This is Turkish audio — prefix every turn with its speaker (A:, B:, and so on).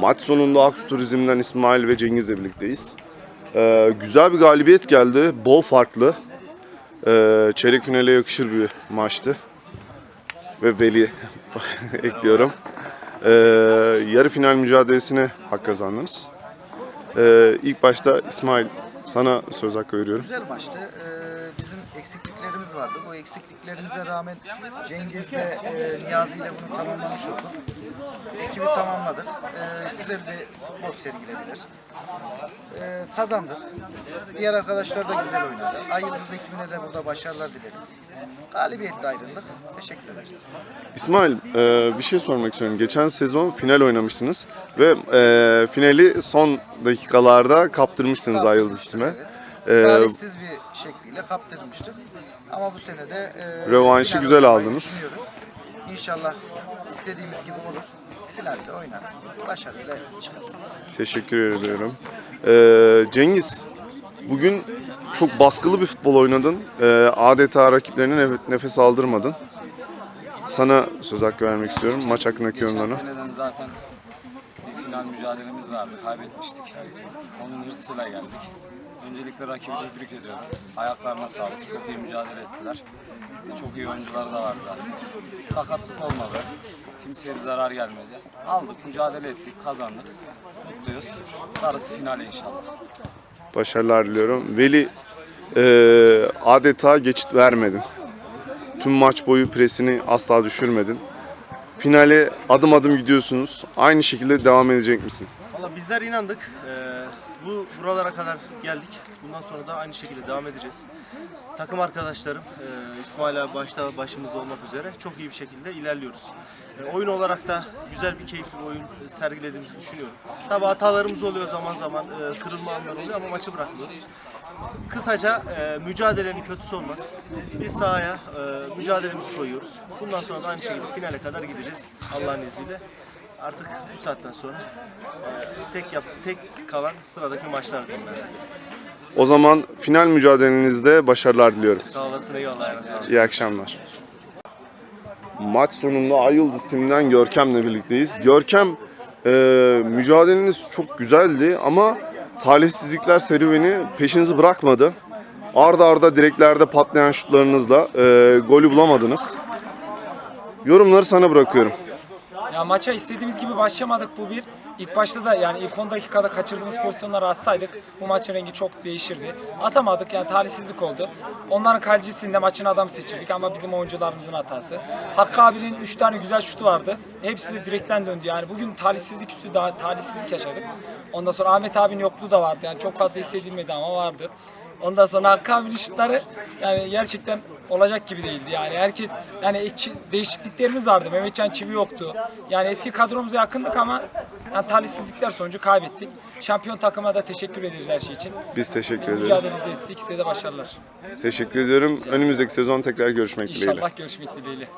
A: Maç sonunda Aksu Turizm'den İsmail ve Cengiz'le birlikteyiz. Ee, güzel bir galibiyet geldi. Bol farklı. Ee, çeyrek finale yakışır bir maçtı. Ve Veli ekliyorum. Ee, yarı final mücadelesine hak kazandınız. Ee, ilk başta İsmail sana söz hakkı veriyorum.
B: Güzel maçtı. Ee, bizim eksikliklerimiz vardı. Bu eksikliklerimize rağmen Cengiz'le e, Niyazi ile bunu tamamlamış olduk. Ekibi tamamladık. Ee, güzel bir futbol sergilediler. Ee, kazandık. Diğer arkadaşlar da güzel oynadı. Ay Yıldız ekibine de burada başarılar dilerim. Galibiyetle ayrıldık. Teşekkür ederiz.
A: İsmail e, bir şey sormak istiyorum. Geçen sezon final oynamıştınız ve e, finali son dakikalarda kaptırmışsınız Ay Yıldız isme.
B: Evet.
A: Ee,
B: Talihsiz bir şekliyle kaptırmıştık. Ama bu sene de e,
A: Rövanşı güzel aldınız.
B: İnşallah istediğimiz gibi olur. Finalde oynarız. Başarıyla çıkarız.
A: Teşekkür ediyorum. Ee, Cengiz, bugün çok baskılı bir futbol oynadın. Ee, adeta rakiplerine nef- nefes aldırmadın. Sana söz hakkı vermek istiyorum. Maç hakkındaki
C: Geçen
A: yorumlarını.
C: seneden zaten bir final mücadelemiz vardı. Kaybetmiştik. Onun hırsıyla geldik. Öncelikle rakibi tebrik ediyorum. Ayaklarına sağlık. Çok iyi mücadele ettiler. Ve Çok iyi oyuncular da var zaten. Sakatlık olmadı. Kimseye bir zarar gelmedi. Aldık, mücadele ettik, kazandık. Mutluyuz. Darısı finale inşallah.
A: Başarılar diliyorum. Veli, e, adeta geçit vermedin. Tüm maç boyu presini asla düşürmedin. Finale adım adım gidiyorsunuz. Aynı şekilde devam edecek misin?
D: Valla bizler inandık. Ee, bu buralara kadar geldik. Bundan sonra da aynı şekilde devam edeceğiz. Takım arkadaşlarım, e, İsmail abi başta başımızda olmak üzere çok iyi bir şekilde ilerliyoruz. E, oyun olarak da güzel bir keyifli oyun sergilediğimizi düşünüyorum. Tabi hatalarımız oluyor zaman zaman, e, kırılma anlar oluyor ama maçı bırakmıyoruz. Kısaca e, mücadelenin kötüsü olmaz. Biz sahaya e, mücadelemizi koyuyoruz. Bundan sonra da aynı şekilde finale kadar gideceğiz Allah'ın izniyle. Artık bu saatten sonra e, tek yap tek kalan sıradaki maçlar diyeyim ben size.
A: O zaman final mücadelenizde başarılar diliyorum.
D: Sağ olasın eyvallah. sağ.
A: İyi akşamlar. Maç sonunda Ay Yıldız timinden Görkem'le birlikteyiz. Görkem e, mücadeleniz çok güzeldi ama talihsizlikler serüveni peşinizi bırakmadı. Arda arda direklerde patlayan şutlarınızla e, golü bulamadınız. Yorumları sana bırakıyorum.
E: Ya maça istediğimiz gibi başlamadık bu bir. İlk başta da yani ilk 10 dakikada kaçırdığımız pozisyonları atsaydık bu maçın rengi çok değişirdi. Atamadık yani talihsizlik oldu. Onların kalecisinde maçın adamı seçirdik ama bizim oyuncularımızın hatası. Hakkı abinin 3 tane güzel şutu vardı. Hepsi de direkten döndü yani. Bugün talihsizlik üstü daha talihsizlik yaşadık. Ondan sonra Ahmet abinin yokluğu da vardı. Yani çok fazla hissedilmedi ama vardı. Ondan sonra Hakkı abinin şutları yani gerçekten olacak gibi değildi. Yani herkes yani değişikliklerimiz vardı. Mehmetcan Çivi yoktu. Yani eski kadromuza yakındık ama yani talihsizlikler sonucu kaybettik. Şampiyon takıma da teşekkür ederiz her şey için.
A: Biz teşekkür
E: Biz
A: ederiz.
E: mücadelemizi ettik. Size de başarılar.
A: Teşekkür ediyorum. Önümüzdeki sezon tekrar görüşmek dileğiyle.
E: İnşallah görüşmek dileğiyle.